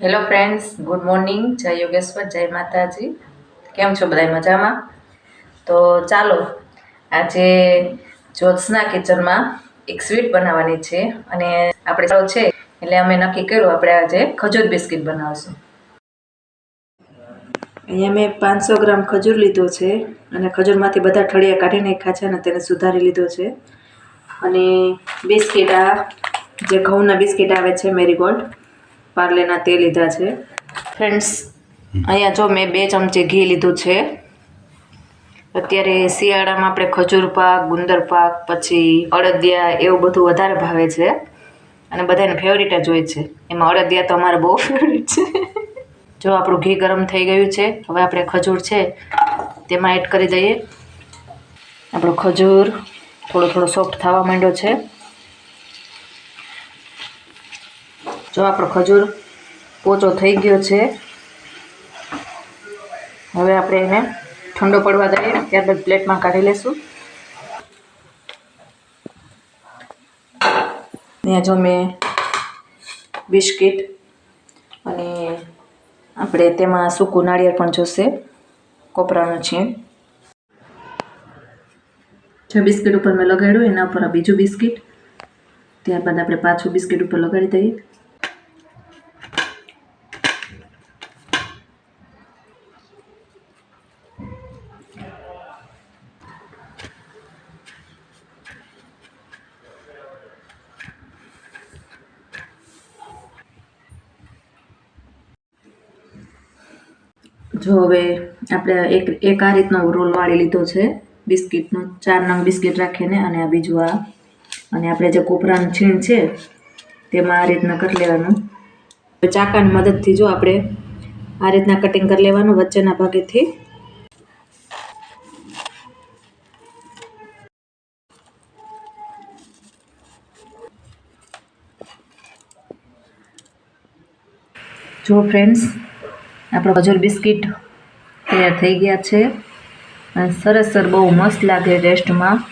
Hello friends good morning જય યોગેશ્વર, જય માતાજી. કેમ છો બધા મજામાં? તો ચાલો, આજે જ્યોત્સના કિચનમાં એક સ્વીટ બનાવવાની છે અને આપણે ચાલો છે એટલે અમે નક્કી કર્યું આપણે આજે ખજૂર બિસ્કિટ બનાવશું. અહીંયા મેં પાંચસો ગ્રામ ખજૂર લીધો છે અને ખજૂરમાંથી બધા ઠળિયા કાઢી નાખ્યા છે અને તેને સુધારી લીધો છે. અને બિસ્કિટ આ, જે ઘઉંના બિસ્કિટ આવે છે મેરીગોલ્ડ પાર્લેના તે લીધા છે. ફ્રેન્ડ્સ અહીંયા જો મેં બે ચમચી ઘી લીધું છે. અત્યારે શિયાળામાં આપણે ખજૂર પાક, ગુંદર પાક, પછી અડદિયા એવું બધું વધારે ભાવે છે. અને બધાને ફેવરિટ જ હોય છે. એમાં અડદિયા તો અમારે બહુ ફેવરિટ છે. જો આપણું ઘી ગરમ થઈ ગયું છે, હવે આપણે ખજૂર છે, તેમાં એડ કરી દઈએ. આપણો ખજૂર થોડો થોડો સોફ્ટ થવા માંડ્યો છે. જો આપણો ખજૂર પોચો થઈ ગયો છે. હવે આપણે એને ઠંડો પડવા દઈએ. ત્યારબાદ પ્લેટમાં કાઢી લેશું. ત્યાં જો મેં બિસ્કિટ અને આપણે તેમાં સૂકું નાળિયેર પણ જોશે. કોપરાનું છીણ. જે બિસ્કિટ ઉપર મેં લગાડ્યું, એના ઉપર બીજું બિસ્કિટ. ત્યારબાદ આપણે પાછું બિસ્કિટ ઉપર લગાડી દઈએ. જો હવે આપણે એક એક આ રીતનો રોલ વાળી લીધો છે, બિસ્કિટનો. ચાર નંગ બિસ્કિટ રાખીને અને આ બીજું આ. અને આપણે જે કોપરાનું છીણ છે, તેમાં આ રીતના કરી લેવાનું. ચાકાની મદદથી જો આપણે આ રીતના કટિંગ કરી લેવાનું વચ્ચેના ભાગેથી. જો ફ્રેન્ડ્સ આપણો ખજૂર બિસ્કિટ તૈયાર થઈ ગયા છે. અને સરસ સર બહુ મસ્ત લાગે ટેસ્ટમાં.